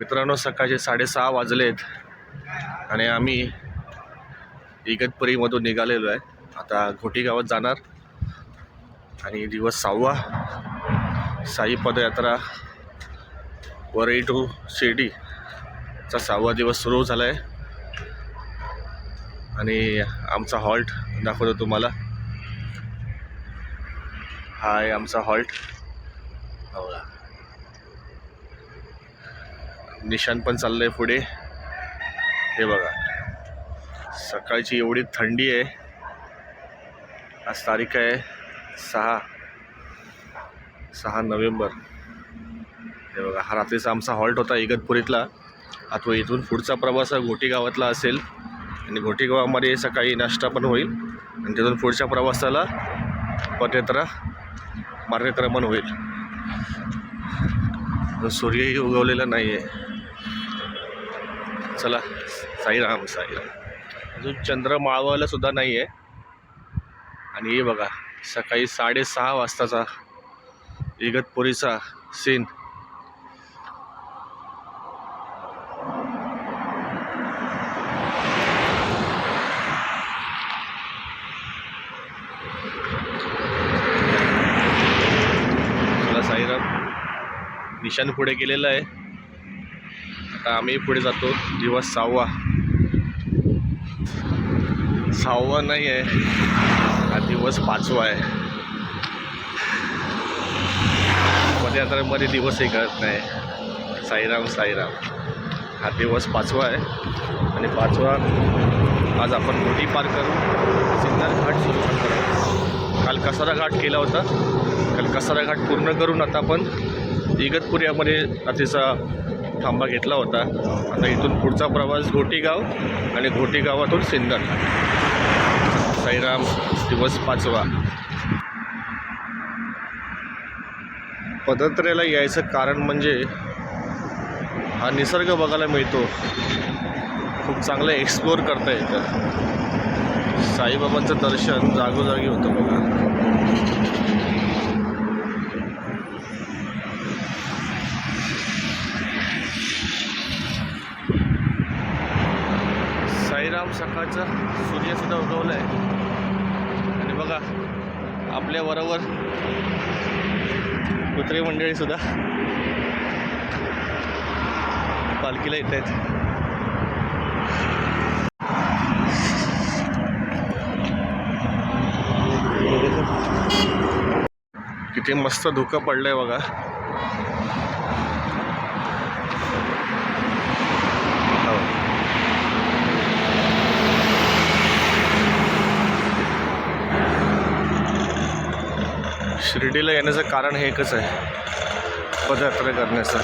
मित्रांनो सकाळचे साडेसहा वाजलेत आणि आम्ही इगतपुरीमधून निघालेलो आहे. आता घोटी गावात जाणार आणि दिवस सहावा. साई पदयात्रा वरई टू शिर्डीचा सहावा दिवस सुरू झाला आहे आणि आमचा हॉल्ट दाखवतो तुम्हाला. हा आहे आमचा हॉल्ट. हो निशान पण चाललं आहे पुढे. हे बघा. सकाळची एवढी थंडी आहे. आज तारीख आहे सहा. सहा नोव्हेंबर. हे बघा हा रात्रीचा आमचा हॉल्ट होता इगतपुरीतला. आता इथून पुढचा प्रवास हा घोटी गावातला असेल. आणि घोटी गावामध्ये सकाळी नाश्ता पण होईल. आणि तिथून पुढच्या प्रवासाला पदयात्रा मार्गक्रमण होईल. सूर्यही उगवलेला नाही आहे चला साईराम साईराम अजून चंद्र माळवायला सुद्धा नाही आहे आणि हे बघा सकाळी साडेसहा वाजताचा इगतपुरीचा सीन चला साईराम निशान पुढे गेलेलं आहे. आता आम्ही पुढे जातो. दिवस सहावा. सहावा नाही आहे. हा दिवस पाचवा आहे. पदयात्रेमध्ये दिवसही कळत नाही. साईराम साईराम. हा दिवस पाचवा आहे. आणि पाचवा आज आपण मोठी पार करू. सिन्नर घाट सुरू करू. काल कसारा घाट केला होता. काल कसारा घाट पूर्ण करून आता आपण इगतपुऱ्यामध्ये रात्रीचा थांबा घेतला होता. आता इथून पुढचा प्रवास घोटीगाव आणि घोटीगावातून सिन्नर साईराम दिवस पाचवा. पदत्रेला यायचं कारण म्हणजे हा निसर्ग बघायला मिळतो. खूप चांगलं एक्सप्लोअर करता येतं. साईबाबांचं दर्शन जागोजागी होतं बघा. साईराम सकाळचं सूर्यसुद्धा उगवलं आहे आणि बघा आपल्या बरोबर कुत्रे मंडळीसुद्धा पालखीला येत आहेत. किती मस्त धुकं पडलं आहे बघा. शिर्डीला येण्याचं कारण हे एकच आहे. पदयात्रा करण्याचं.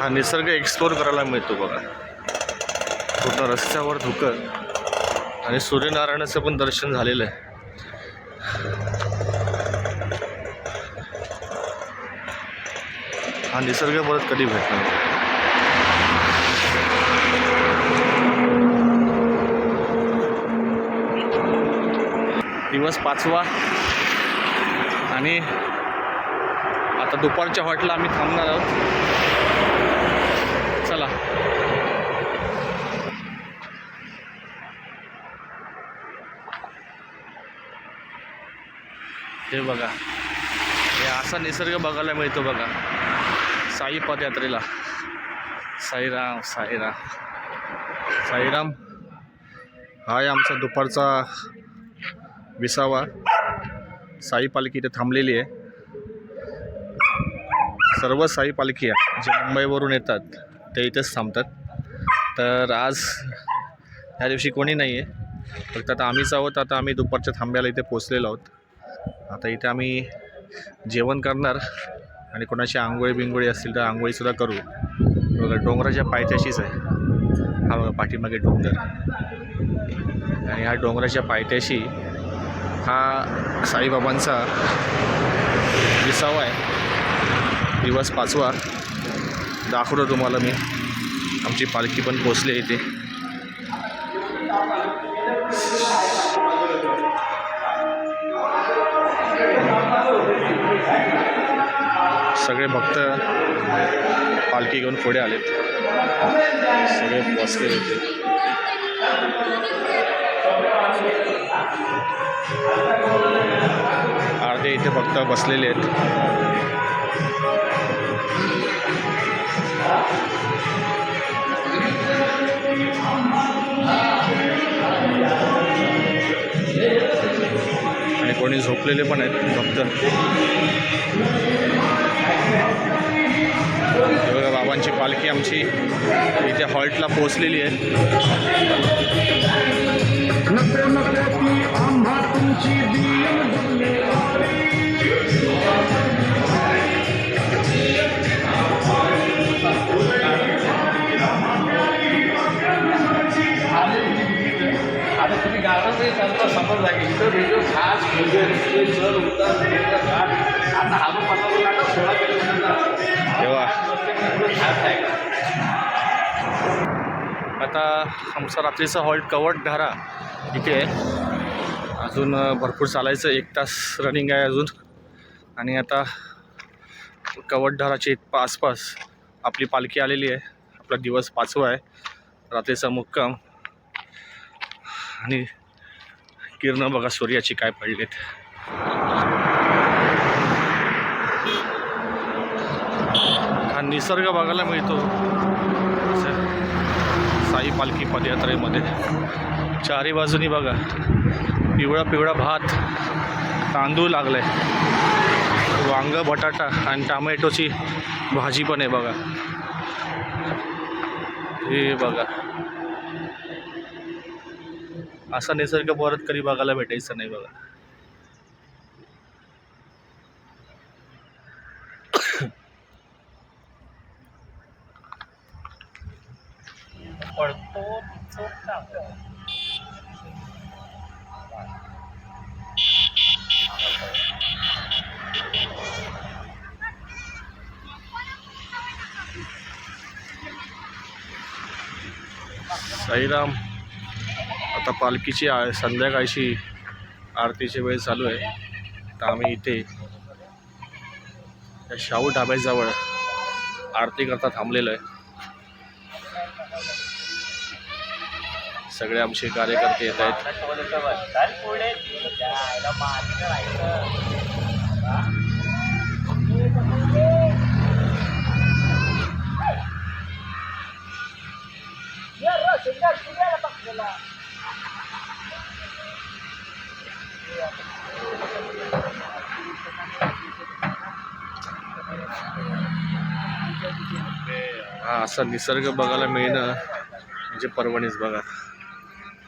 हा निसर्ग एक्सप्लोर करायला मिळतो बघा. पूर्ण रस्त्यावर धुकं आणि सूर्यनारायणाचं पण दर्शन झालेलं आहे. हा निसर्ग परत कधी भेटणार? दिवस पाचवा. आणि आता दुपारच्या हॉटेलला आम्ही थांबणार आहोत. चला. हे बघा. हे असा निसर्ग बघायला मिळतो बघा. साई पदयात्रेला. साईराम साईराम. साईराम हा आहे आमचा दुपारचा विसावा. साई पालखी इथे थांबलेली आहे. सर्व साई पालखी आहे जे मुंबईवरून येतात ते इथेच थांबतात. तर आज ह्या दिवशी कोणी नाही आहे. फक्त आता आम्हीच आहोत आता आम्ही दुपारच्या थांब्याला इथे पोचलेलो आहोत. आता इथे आम्ही जेवण करणार आणि कोणाची आंघोळी बिंगोळी असतील तर आंघोळीसुद्धा करू. बघा डोंगराच्या पायथ्याशीच आहे. हा बघा पाठीमागे डोंगर. आणि ह्या डोंगराच्या पायथ्याशी हा साईबाबांचा विसावा आहे. दिवस पाचवा. दाखवतो तुम्हाला मी. आमची पालखी पण पोचली इथे. सगळे भक्त पालखी घेऊन पुढे आलेत. सगळे बसले होते अर्धे इथे फक्त बसलेले आहेत. आणि कोणी झोपलेले पण आहेत भक्त बाबांची पालखी आमची इथे हॉल्टला पोहोचलेली आहे. नको नको ती आम्हा तुमची बियम आता इथं खास म्हणजे उतार घाट आता सोळा आहे आता आमचा रात्रीचा हॉल्ट कवट धारा इथे. आहे अजून भरपूर चालायचं. एक तास रनिंग आहे अजून. आणि आता कवटधाराच्या इत- आसपास आपली पालखी आलेली आहे. आपला दिवस पाचवा आहे. रात्रीचा मुक्काम. आणि किरणं बघा सूर्याची काय पडलेत. हा निसर्ग बघायला मिळतो. साई पालखी पदयात्रेमध्ये. चारी बाजूनी बघा. पिवळा पिवळा भात तांदूळ लागलाय. वांग बटाटा आणि टामॅटोची भाजी पण आहे बघा. हे बघा. असा निसर्ग परत कधी बघायला भेटायचं नाही बघा. साईराम आता पालखीची आ संध्याकाळची आरतीची वेळ चालू आहे. तर आम्ही इथे या शाहू ढाब्याजवळ आरती करता थांबलेलो आहे. सगळे आमचे कार्यकर्ते येत आहेत. हा असा निसर्ग बघायला मिळणं म्हणजे परवणीच बघा.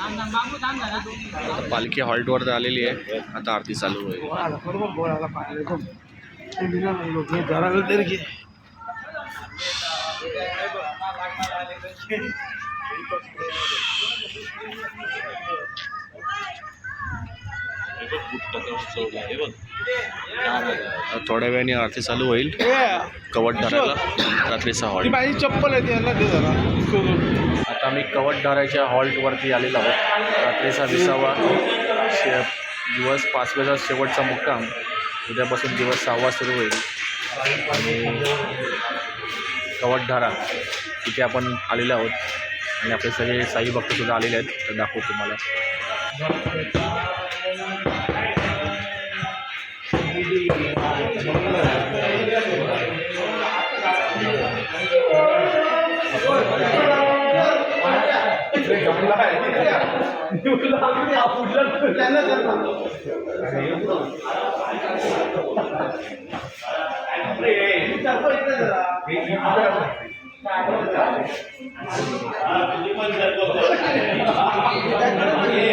आता पालखी हॉल्टवर आलेली आहे. आता आरती चालू होईल. थोड्या वेळाने आरती चालू होईल. कवटधाराला रात्रीचा ती हॉल्ट माझी चप्पल आहे आम्ही कवटधाराच्या हॉल्टवरती आलेलो आहोत. रात्रीचा विसावा. शे दिवस पाचव्याचा शेवटचा मुक्काम. उद्यापासून दिवस सहावा सुरू होईल. आणि कवटधारा तिथे आपण आलेलो आहोत. आणि आपले सगळे साई भक्तसुद्धा आलेले आहेत. तर दाखवू तुम्हाला.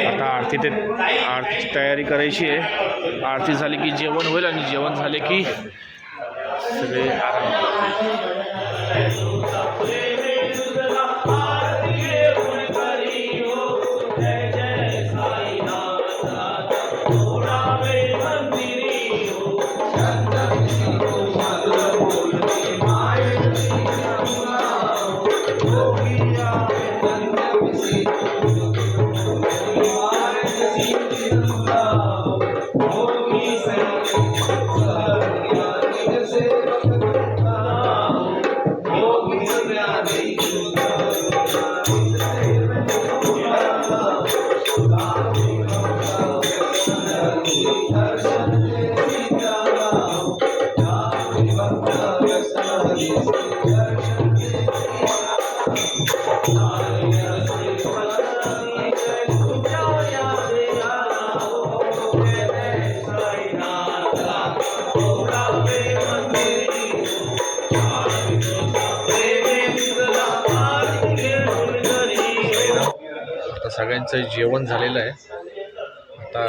आता आरती ते आरतीची तयारी करायची आहे. आरती झाली की जेवण होईल आणि जेवण झाले की सगळे आराम. आता सगळ्यांचं जेवण झालेलं आहे. आता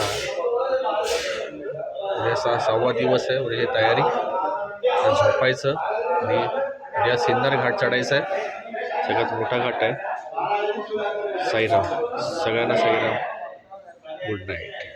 उद्या सहा सहावा दिवस आहे उद्याची तयारी. झोपायचं आणि उद्या सिन्नर घाट चढायचं आहे. सगळ्यात मोठा घाट आहे. साईराम. सगळ्यांना साईराम. Good night.